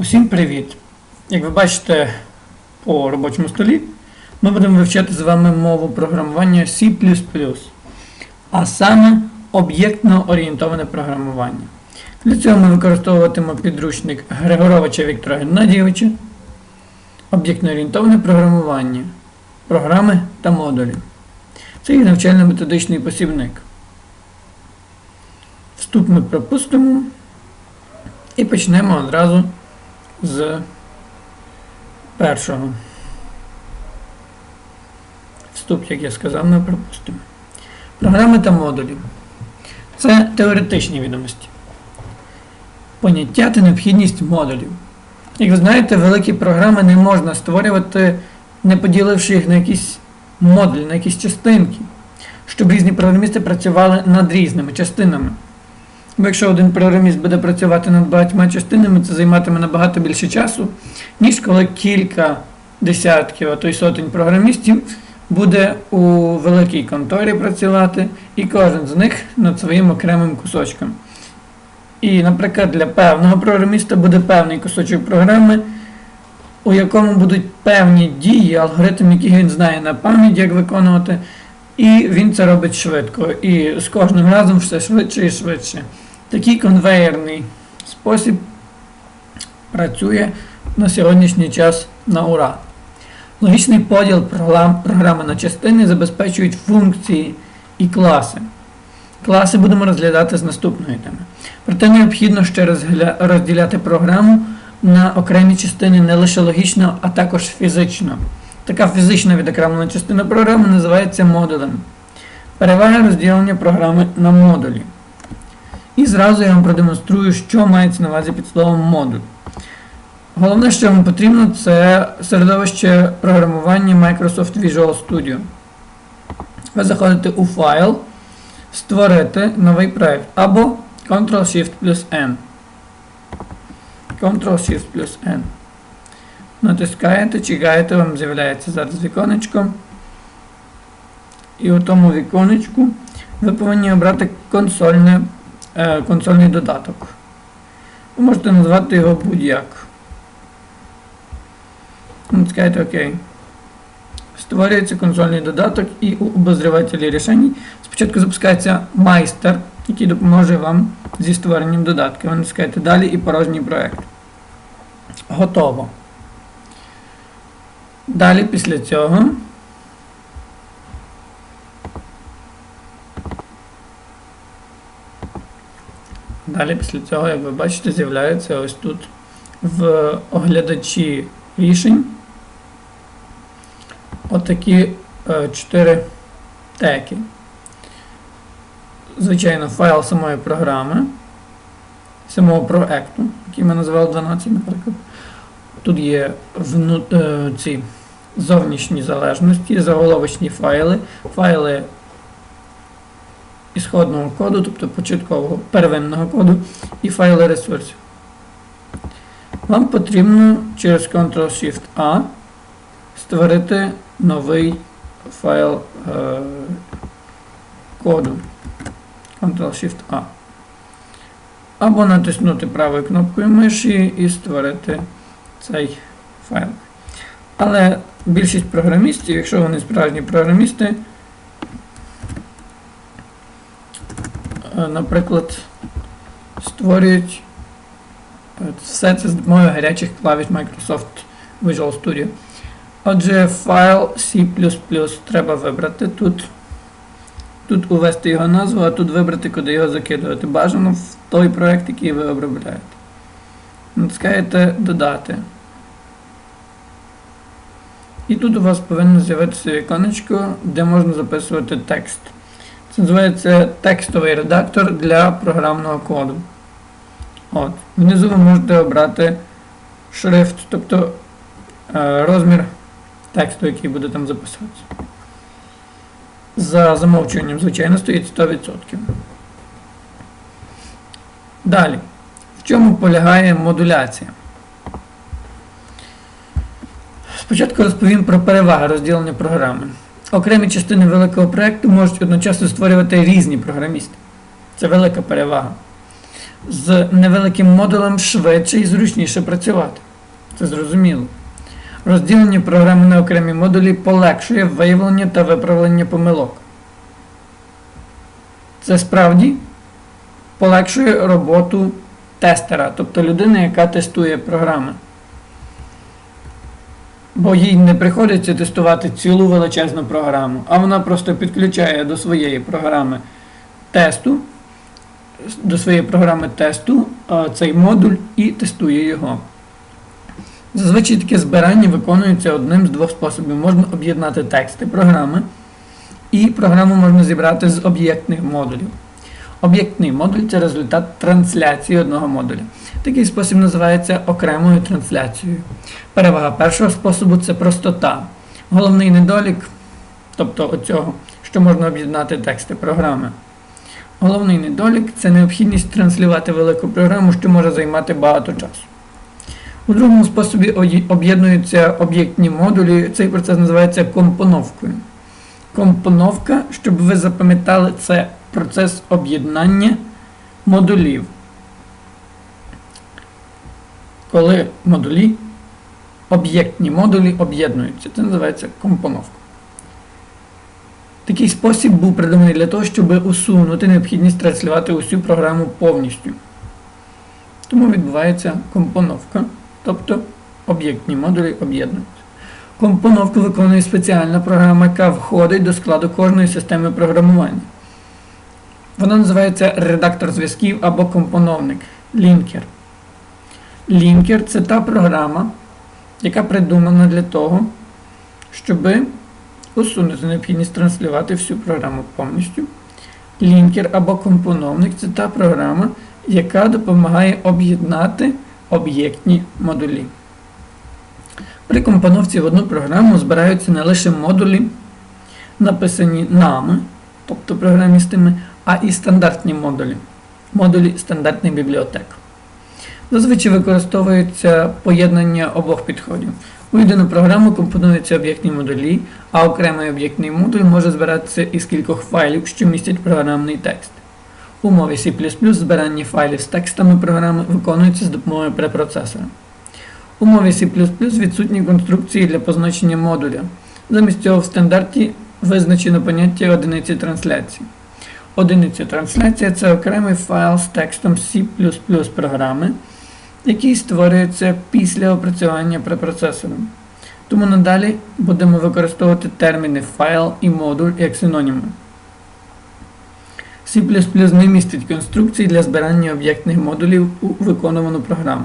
Усім привіт! Як ви бачите по робочому столі, ми будемо вивчати з вами мову програмування C, а саме об'єктно орієнтоване програмування. Для цього ми використовуватимемо підручник Григоровича Віктора Геннадійовича, об'єктно орієнтоване програмування, програми та модулі. Це є навчально-методичний посібник. Вступ ми пропустимо і почнемо одразу з першого. Вступ, як я сказав, ми пропустимо. Програми та модулі. Це теоретичні відомості. Поняття та необхідність модулів. Як ви знаєте, великі програми не можна створювати, не поділивши їх на якісь модулі, на якісь частинки, щоб різні програмісти працювали над різними частинами. Бо якщо один програміст буде працювати над багатьма частинами, це займатиме набагато більше часу, ніж коли кілька десятків, а то й сотень програмістів буде у великій конторі працювати, і кожен з них над своїм окремим кусочком. І, наприклад, для певного програміста буде певний кусочок програми, у якому будуть певні дії, алгоритм, який він знає на пам'ять, як виконувати, і він це робить швидко. І з кожним разом все швидше і швидше. Такий конвейерний спосіб працює на сьогоднішній час на ура. Логічний поділ програми на частини забезпечують функції і класи. Класи будемо розглядати з наступної теми. Проте необхідно ще розділяти програму на окремі частини не лише логічно, а також фізично. Така фізично відокремлена частина програми називається модулем. Перевага розділення програми на модулі. І зразу я вам продемонструю, що мається на увазі під словом модуль. Головне, що вам потрібно, це середовище програмування Microsoft Visual Studio. Ви заходите у файл, створити новий проєкт або Ctrl-Shift плюс N. Ctrl-Shift плюс N. Натискаєте, чекаєте, вам з'являється зараз віконечко. І у тому віконечку ви повинні обрати консольне консольний додаток. Ви можете назвати його будь-як. Натискаєте ОК. Створюється консольний додаток і у обозрівателі рішень спочатку запускається майстер, який допоможе вам зі створенням додатка. Ви натискаєте далі і порожній проєкт. Готово. Далі після цього Далі після цього, як ви бачите, з'являється ось тут в оглядачі рішень отакі е, чотири теки. Звичайно, файл самої програми, самого проекту, який ми називали 12, наприклад. Тут є вну, е, ці зовнішні залежності, заголовочні файли, файли ісходного коду, тобто початкового первинного коду, і файли ресурсів. Вам потрібно через Ctrl-Shift-A створити новий файл е, коду. Ctrl-Shift-A. Або натиснути правою кнопкою миші і створити цей файл. Але більшість програмістів, якщо вони справжні програмісти, наприклад, створюють е, все це з допомогою гарячих клавіш Microsoft Visual Studio. Отже, файл C треба вибрати. Тут тут увести його назву, а тут вибрати, куди його закидувати. Бажано в той проєкт, який ви обробляєте. Натискаєте Додати. І тут у вас повинно з'явитися віконечко, де можна записувати текст. Це називається текстовий редактор для програмного коду. От. Внизу ви можете обрати шрифт, тобто е, розмір тексту, який буде там записуватися. За замовчуванням, звичайно, стоїть 100%. Далі. В чому полягає модуляція? Спочатку розповім про переваги розділення програми. Окремі частини великого проєкту можуть одночасно створювати різні програмісти. Це велика перевага. з невеликим модулем швидше і зручніше працювати. Це зрозуміло. Розділення програми на окремі модулі полегшує виявлення та виправлення помилок. Це справді полегшує роботу тестера, тобто людини, яка тестує програми. Бо їй не приходиться тестувати цілу величезну програму, а вона просто підключає до своєї програми тесту, до своєї програми тесту цей модуль і тестує його. Зазвичай таке збирання виконується одним з двох способів. Можна об'єднати тексти програми, і програму можна зібрати з об'єктних модулів. Об'єктний модуль це результат трансляції одного модуля. Такий спосіб називається окремою трансляцією. Перевага першого способу це простота. Головний недолік, тобто оцього, що можна об'єднати тексти програми. Головний недолік це необхідність транслювати велику програму, що може займати багато часу. У другому способі об'єднуються об'єктні модулі. Цей процес називається компоновкою. Компоновка, щоб ви запам'ятали, це процес об'єднання модулів. Коли модулі, об'єктні модулі об'єднуються. Це називається компоновка. Такий спосіб був придуманий для того, щоб усунути необхідність транслювати усю програму повністю. Тому відбувається компоновка, тобто об'єктні модулі об'єднуються. Компоновку виконує спеціальна програма, яка входить до складу кожної системи програмування. Вона називається редактор зв'язків або компоновник лінкер. Лінкер це та програма, яка придумана для того, щоб усунути необхідність транслювати всю програму повністю. Лінкер або компоновник це та програма, яка допомагає об'єднати об'єктні модулі. При компоновці в одну програму збираються не лише модулі, написані нами, тобто програмістами, а і стандартні модулі, модулі стандартних бібліотек. Зазвичай використовується поєднання обох підходів. У єдину програму компонуються об'єктні модулі, а окремий об'єктний модуль може збиратися із кількох файлів, що містять програмний текст. У мові C збирання файлів з текстами програми виконується з допомогою препроцесора. У мові C відсутні конструкції для позначення модуля. Замість цього в стандарті визначено поняття одиниці трансляції. Одиниця трансляція це окремий файл з текстом C програми, який створюється після опрацювання препроцесором. Тому надалі будемо використовувати терміни файл і модуль як синоніми. C не містить конструкції для збирання об'єктних модулів у виконувану програму.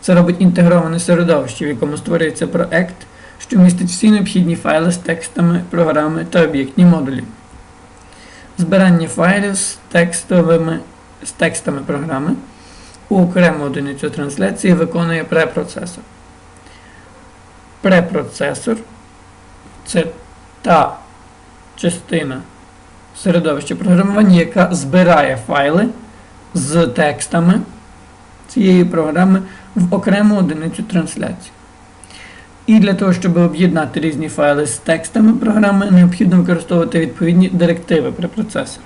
Це робить інтегроване середовище, в якому створюється проект, що містить всі необхідні файли з текстами, програми та об'єктні модулі. Збирання файлів з текстовими, з текстами програми у окрему одиницю трансляції виконує препроцесор. Препроцесор це та частина середовища програмування, яка збирає файли з текстами цієї програми в окрему одиницю трансляції. І для того, щоб об'єднати різні файли з текстами програми, необхідно використовувати відповідні директиви при процесорі.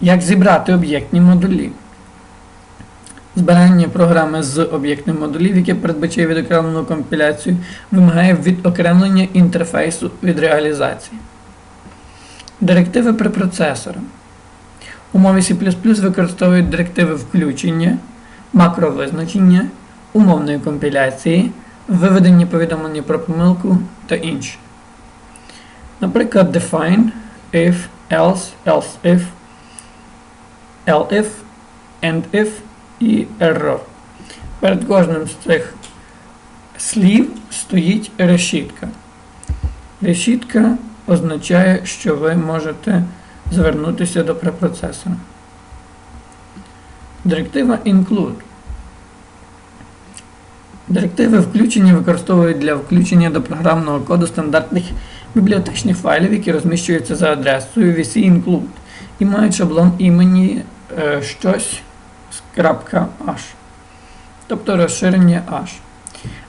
Як зібрати об'єктні модулі? Збирання програми з об'єктних модулів, яке передбачає відокремлену компіляцію, вимагає відокремлення інтерфейсу від реалізації. Директиви препроцесора. У мові C використовують директиви включення, макровизначення, умовної компіляції, виведення повідомлення про помилку та інші. Наприклад, define, if, else, else if, elif, and if і error. Перед кожним з цих слів стоїть решітка. Решітка означає, що ви можете звернутися до препроцесора. Директива include. Директиви включення використовують для включення до програмного коду стандартних бібліотечних файлів, які розміщуються за адресою VC include і мають шаблон імені е, щось .h, тобто розширення H.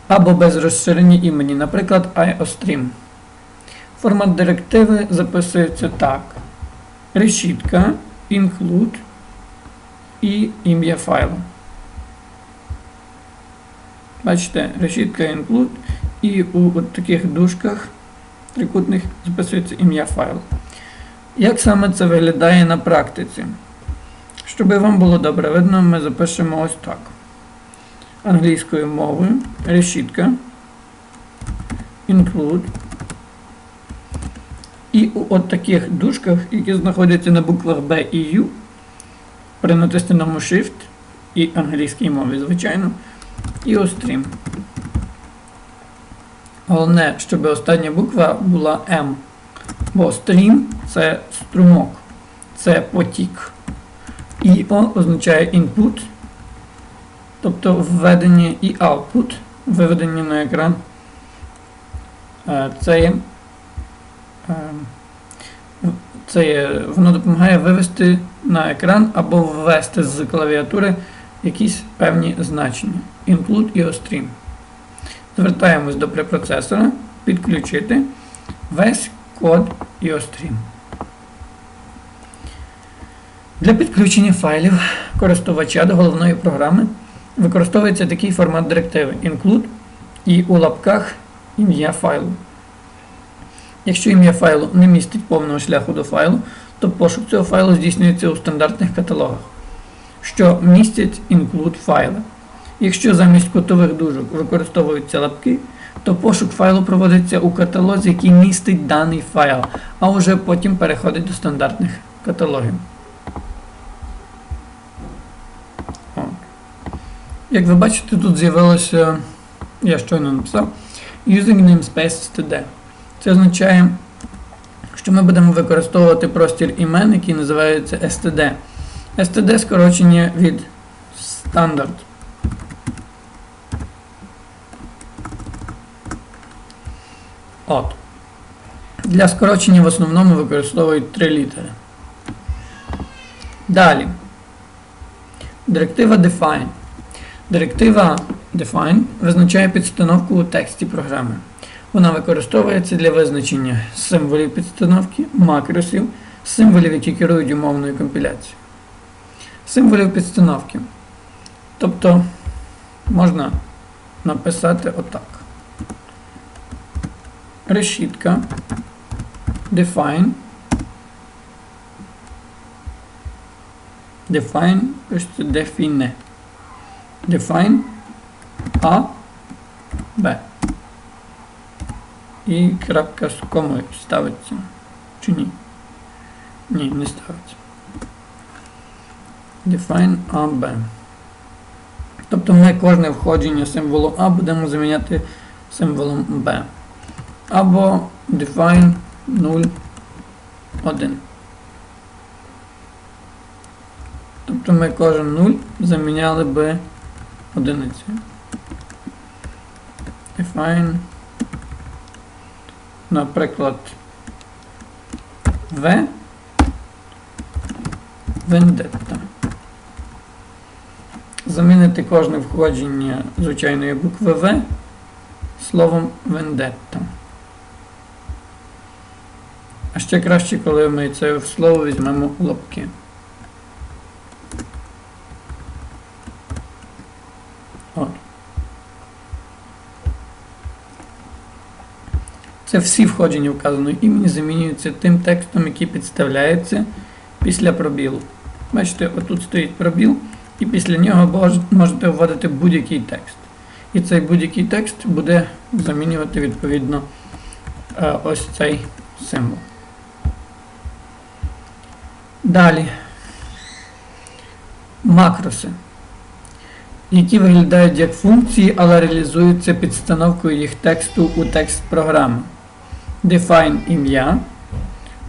Або без розширення імені, наприклад, IOStream. Формат директиви записується так. Решітка include і ім'я файлу. Бачите, решітка include і у таких дужках трикутних записується ім'я файлу. Як саме це виглядає на практиці? Щоб вам було добре видно, ми запишемо ось так. Англійською мовою решітка include і у от таких дужках, які знаходяться на буквах B і U, при натисненому Shift і англійській мові, звичайно, і острім. Головне, щоб остання буква була M. Бо стрім це струмок, це потік. І O означає input, тобто введення і output, виведення на екран. Е, це є, е, це є, воно допомагає вивести на екран або ввести з клавіатури якісь певні значення. Include і OStream. Звертаємось до препроцесора, підключити весь код і IOStream. Для підключення файлів користувача до головної програми використовується такий формат директиви include і у лапках ім'я файлу. Якщо ім'я файлу не містить повного шляху до файлу, то пошук цього файлу здійснюється у стандартних каталогах, що містять include файли. Якщо замість кутових дужок використовуються лапки, то пошук файлу проводиться у каталозі, який містить даний файл, а вже потім переходить до стандартних каталогів. О. Як ви бачите, тут з'явилося, я щойно написав, Using namespace std. Це означає, що ми будемо використовувати простір імен, який називається std. std скорочення від Standard. От. Для скорочення в основному використовують три літери. Далі. Директива Define. Директива Define визначає підстановку у тексті програми. Вона використовується для визначення символів підстановки, макросів, символів, які керують умовною компіляцією. Символів підстановки. Тобто можна написати отак. Решітка. Define. Define, define. Define A, B. І крапка з комою ставиться. Чи ні? Ні, не ставиться. Define A, B. Тобто ми кожне входження символу А будемо заміняти символом B. Або define 0, 1. Тобто ми кожен 0 заміняли би одиницею. Define, наприклад, V vendetta. Замінити кожне входження звичайної букви V словом vendetta. А ще краще, коли ми це в слово візьмемо лапки. От. Це всі входження вказаної імені замінюються тим текстом, який підставляється після пробілу. Бачите, отут стоїть пробіл, і після нього можете вводити будь-який текст. І цей будь-який текст буде замінювати відповідно ось цей символ. Далі. Макроси, які виглядають як функції, але реалізуються підстановкою їх тексту у текст програми. Define ім'я.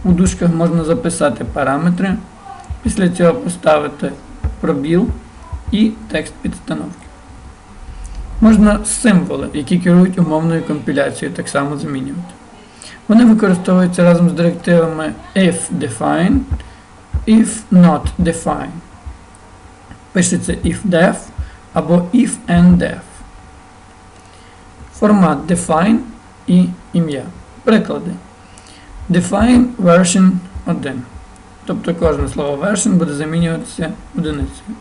У дужках можна записати параметри. Після цього поставити пробіл і текст підстановки. Можна символи, які керують умовною компіляцією, так само замінювати. Вони використовуються разом з директивами if define if not define. Пишеться if-def або if-and-def. Формат define і ім'я. Приклади. Define version 1. Тобто кожне слово version буде замінюватися одиницею.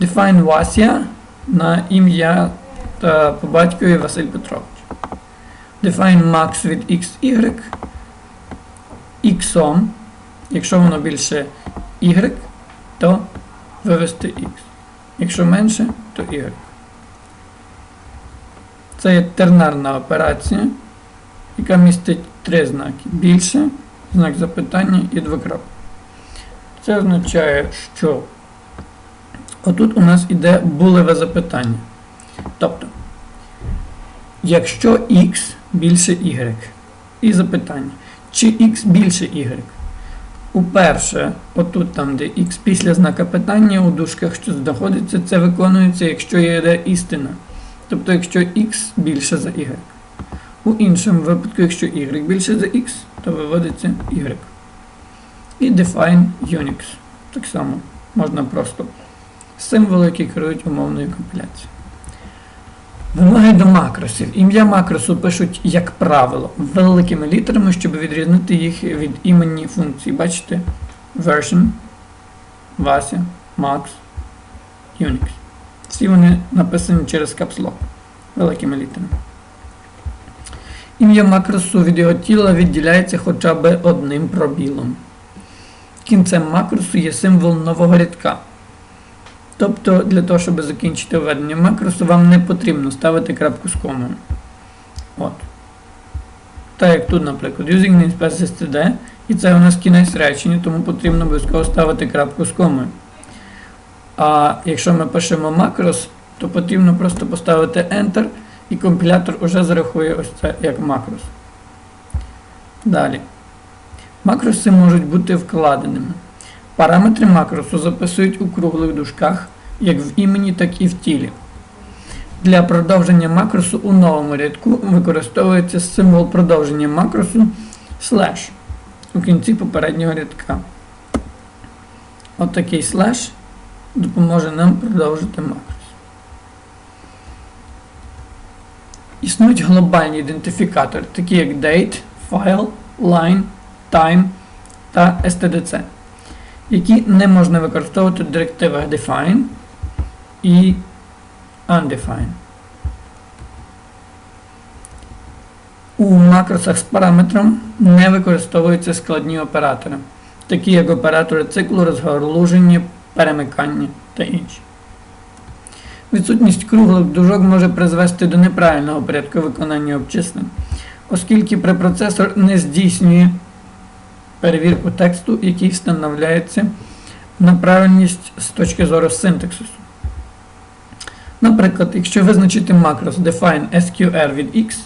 Define Вася на ім'я та по батькові Василь Петрович. Define max від xy x, якщо воно більше y, то вивести x. Якщо менше, то y. Це є тернарна операція, яка містить три знаки. Більше, знак запитання і двокрап. Це означає, що отут у нас іде булеве запитання. Тобто, якщо x більше y, і запитання, чи x більше y? Уперше, отут там, де x після знака питання у дужках, що знаходиться, це виконується, якщо є істина. Тобто, якщо x більше за y. У іншому випадку, якщо y більше за x, то виводиться y. І define Unix. Так само можна просто символи, які керують умовною компіляцією. Вимоги до макросів. Ім'я макросу пишуть, як правило, великими літерами, щоб відрізнити їх від імені функцій. Бачите? Version, Вася, Max, Unix. Всі вони написані через капслок великими літерами. Ім'я макросу від його тіла відділяється хоча б одним пробілом. Кінцем макросу є символ нового рядка. Тобто, для того, щоб закінчити введення макросу, вам не потрібно ставити крапку з комою. От. Так як тут, наприклад, using namespace std, і це у нас кінець речення, тому потрібно обов'язково ставити крапку з комою. А якщо ми пишемо макрос, то потрібно просто поставити Enter, і компілятор вже зарахує ось це як макрос. Далі. Макроси можуть бути вкладеними. Параметри макросу записують у круглих дужках як в імені, так і в тілі. Для продовження макросу у новому рядку використовується символ продовження макросу слеш у кінці попереднього рядка. От такий слеш допоможе нам продовжити макрос. Існують глобальні ідентифікатори, такі як date, file, line, time та stdc, які не можна використовувати в директивах define і undefined. У макросах з параметром не використовуються складні оператори, такі як оператори циклу, розгалуження, перемикання та інші. Відсутність круглих дужок може призвести до неправильного порядку виконання обчислень, оскільки препроцесор не здійснює перевірку тексту, який встановляється на правильність з точки зору синтаксису. Наприклад, якщо визначити макрос define sqr від x,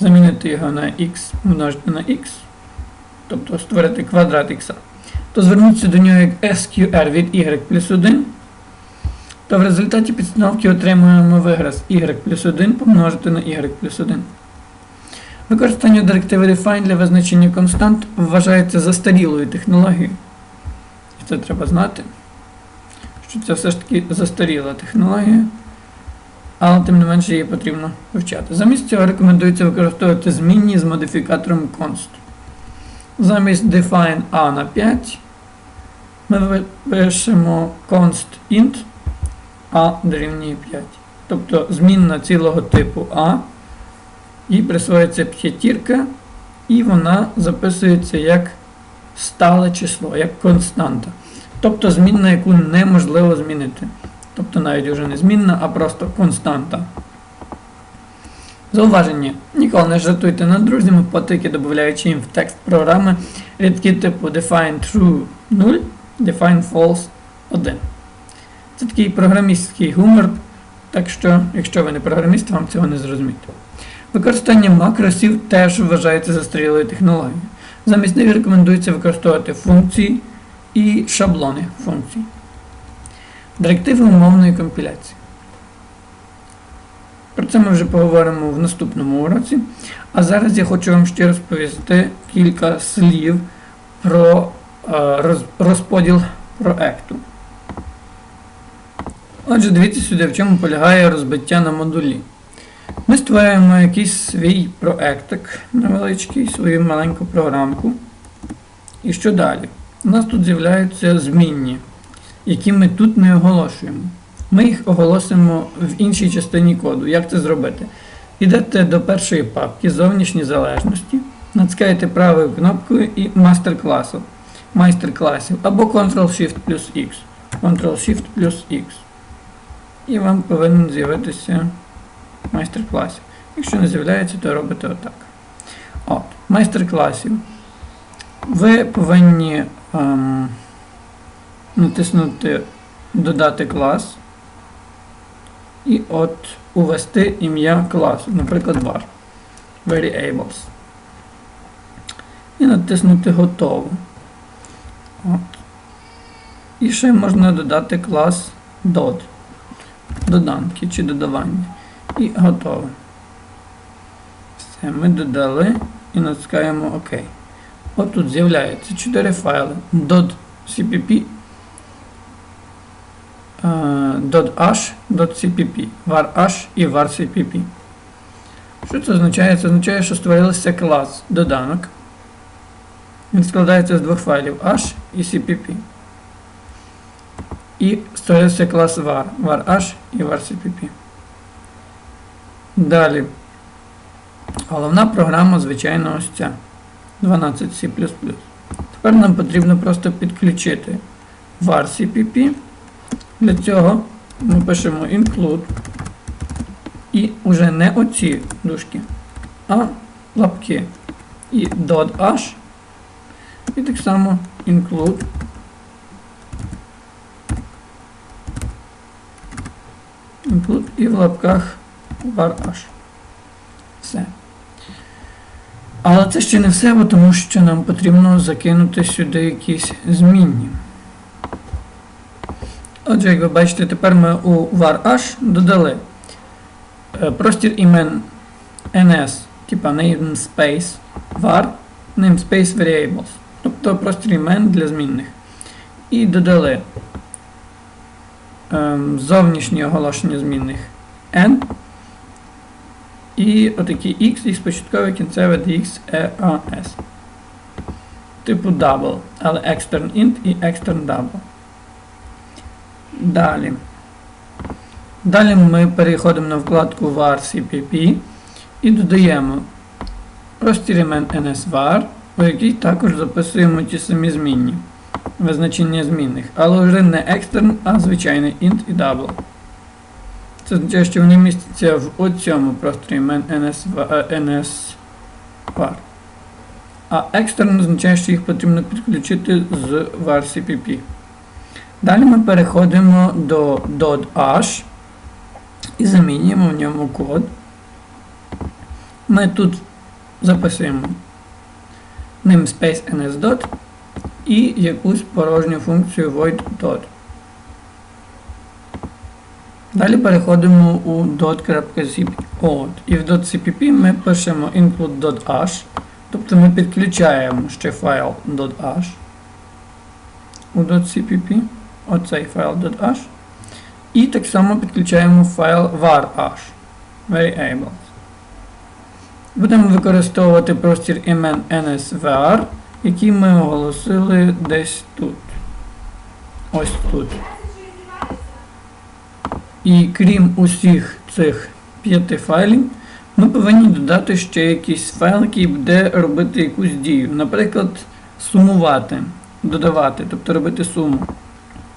замінити його на x множити на x, тобто створити квадрат x, то звернутися до нього як sqr від y плюс 1, то в результаті підстановки отримуємо вираз y плюс 1 помножити на y плюс 1. Використання директиви define для визначення констант вважається застарілою технологією. І це треба знати, що це все ж таки застаріла технологія, але тим не менше її потрібно вивчати. Замість цього рекомендується використовувати змінні з модифікатором const. Замість define a на 5 ми пишемо const int a дорівнює 5. Тобто змінна цілого типу A і присвоюється п'ятірка, і вона записується як стале число, як константа. Тобто змінна, яку неможливо змінити. Тобто навіть вже не змінна, а просто константа. Зауваження. Ніколи не жартуйте над друзями, потики, додаючи їм в текст програми рядки типу define true 0, define false 1. Це такий програмістський гумор, так що, якщо ви не програміст, вам цього не зрозуміти. Використання макросів теж вважається застарілою технологією. Замість них рекомендується використовувати функції і шаблони функцій. Директиви умовної компіляції. Про це ми вже поговоримо в наступному уроці. А зараз я хочу вам ще розповісти кілька слів про е, розподіл проекту. Отже, дивіться сюди, в чому полягає розбиття на модулі. Ми створюємо якийсь свій проектик невеличкий, свою маленьку програмку. І що далі? У нас тут з'являються змінні, які ми тут не оголошуємо. Ми їх оголосимо в іншій частині коду. Як це зробити? Йдете до першої папки зовнішні залежності, натискаєте правою кнопкою і мастер-класу. Майстер-класів або Ctrl-Shift плюс X. Ctrl-Shift плюс X. І вам повинен з'явитися майстер-класів. Якщо не з'являється, то робите отак. От, майстер-класів. Ви повинні ем, натиснути Додати клас. І от увести ім'я класу, наприклад, var. Variables. І натиснути Готово. От. І ще можна додати клас dot. Доданки чи додавання. І готово. Все, ми додали і натискаємо ОК. От тут з'являється 4 файли. .cpp .h, .cpp, var.h і var.cpp. Що це означає? Це означає, що створився клас доданок. Він складається з двох файлів h і cpp. І створився клас var, var.h і var.cpp. Далі. Головна програма, звичайно, ось ця. 12C. Тепер нам потрібно просто підключити var.cpp. Для цього ми пишемо include і вже не оці дужки, а лапки. І .h і так само include include і в лапках var.h. Все. Але це ще не все, бо тому що нам потрібно закинути сюди якісь змінні. Отже, як ви бачите, тепер ми у var.h додали е, простір імен ns, типа namespace var, namespace variables, тобто простір імен для змінних. І додали ем, зовнішнє оголошення змінних n. І отакі x, і спочаткове кінцеве dx EAS. Типу double, але extern int і extern double. Далі. Далі ми переходимо на вкладку var CPP і додаємо простір імен NSVAR, у який також записуємо ті самі змінні. Визначення змінних, але вже не extern, а звичайний int і double. Це означає, що вони містяться в цьому просторі імен NSVAR. А extern означає, що їх потрібно підключити з var CPP. Далі ми переходимо до .h і замінюємо в ньому код. Ми тут записуємо namespace ns. і якусь порожню функцію void. Далі переходимо у dot.cpp. І в .cpp ми пишемо include.h, тобто ми підключаємо ще файл .h у .cpp оцей файл .h. І так само підключаємо файл var.h variables. Будемо використовувати простір імен nsvar, який ми оголосили десь тут. Ось тут. І крім усіх цих п'яти файлів, ми повинні додати ще якийсь файл, який буде робити якусь дію. Наприклад, сумувати, додавати, тобто робити суму.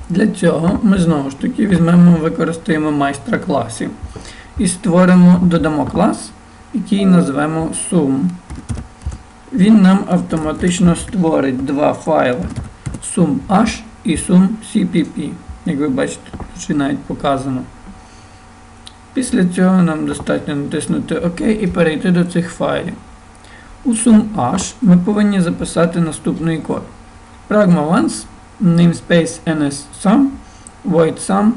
Для цього ми знову ж таки візьмемо, використаємо майстра класів і створимо, додамо клас, який назвемо sum. Він нам автоматично створить два файли sum.h і sum.cpp. Як ви бачите, тут навіть показано. Після цього нам достатньо натиснути ОК і перейти до цих файлів. У sum.h ми повинні записати наступний код. Pragma namespace ns_sum, void sum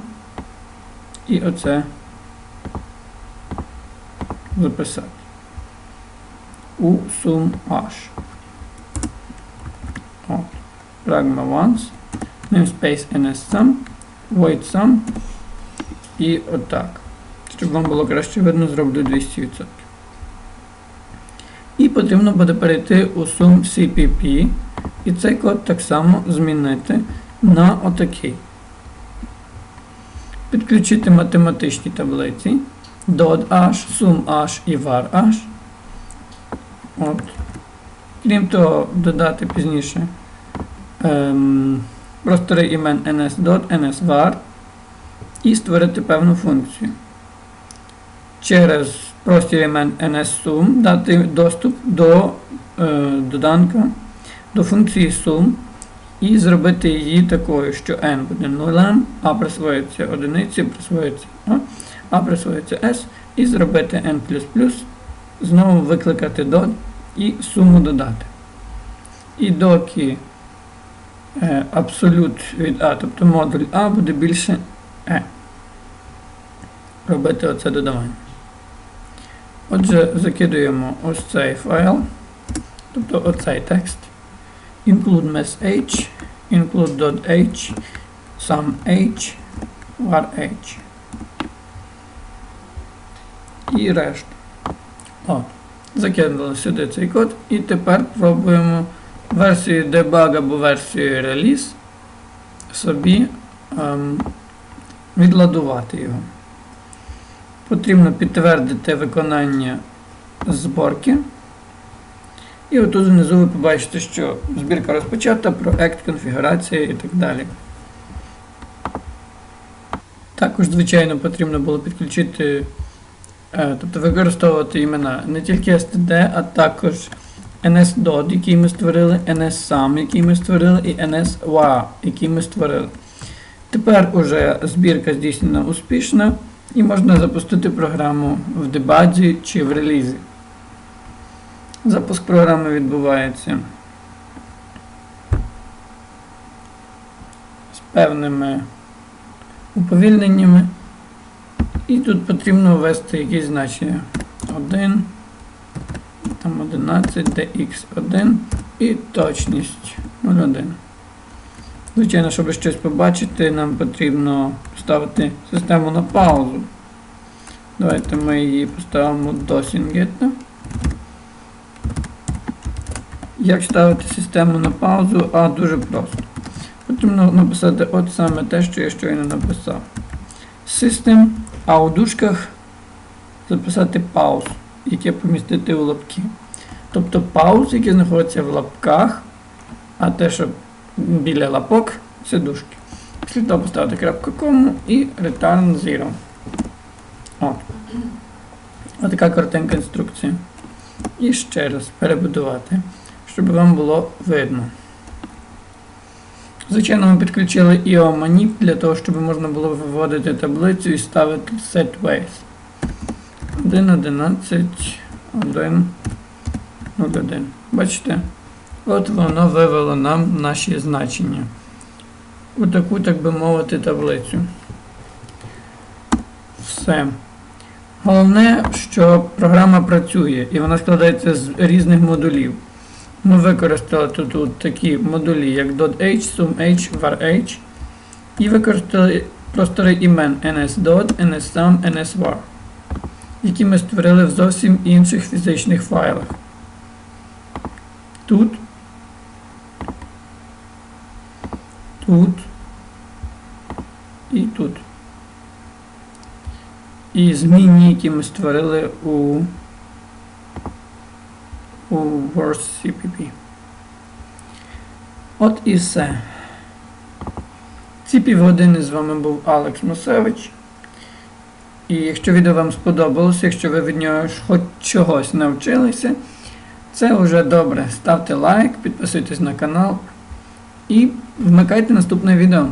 і оце записати у sum h. От. Pragma once, namespace ns_sum, void sum і отак. Щоб вам було краще видно, зроблю 200%. І потрібно буде перейти у сум CPP. І цей код так само змінити на отакий. Підключити математичні таблиці. Dot H, sum H і var H. Крім того, додати пізніше ем, простори імен ns.dot, nsvar і створити певну функцію. Через простір імен nssum дати доступ до е, доданка, до функції sum і зробити її такою, що n буде нулем, а присвоїться одиниці, присвоїться а, а присвоїться s, і зробити n++, знову викликати dot і суму додати. І доки е, абсолют від А, тобто модуль А буде більше E. Робити оце додавання. Отже, закидуємо ось цей файл, тобто оцей текст. Include mess_h, include.h, sum_h, var_h. І решту. От. Закинули сюди цей код і тепер пробуємо версію debug або версію реліз собі ем, відладувати його. Потрібно підтвердити виконання зборки. І отут внизу ви побачите, що збірка розпочата, проект, конфігурація і так далі. Також, звичайно, потрібно було підключити, е, тобто використовувати імена не тільки std, а також NSDOT, який ми створили, NSSUM, який ми створили, і NSWA, який ми створили. Тепер уже збірка здійснена успішно і можна запустити програму в дебаді чи в релізі. Запуск програми відбувається з певними уповільненнями. І тут потрібно ввести якісь значення 1, там 11, dx1 і точність 0,1. Звичайно, щоб щось побачити, нам потрібно ставити систему на паузу. Давайте ми її поставимо до Сінгетта. Як ставити систему на паузу? А дуже просто. Потрібно написати от саме те, що я щойно написав. System, а у дужках записати пауз, яке помістити у лапки. Тобто пауз, який знаходиться в лапках, а те, що біля лапок, це дужки. Того поставити крапку кому і return 0. От. Отака коротенька інструкція. І ще раз перебудувати, щоб вам було видно. Звичайно, ми підключили IO-manip для того, щоб можна було виводити таблицю і ставити set ways. 1, 11, 1, 1. Бачите? От воно вивело нам наші значення. У таку, так би мовити, таблицю. Все. Головне, що програма працює і вона складається з різних модулів. Ми використали тут, тут такі модулі, як .h, sumh, varh, і використали простори імен ns.dot, nssum, nsvar, які ми створили в зовсім інших фізичних файлах. Тут, тут і тут. І змінні, які ми створили у у Word CPP. От і все. Ці півгодини з вами був Алекс Мусевич. І якщо відео вам сподобалося, якщо ви від нього хоч чогось навчилися, це вже добре. Ставте лайк, підписуйтесь на канал і вмикайте наступне відео.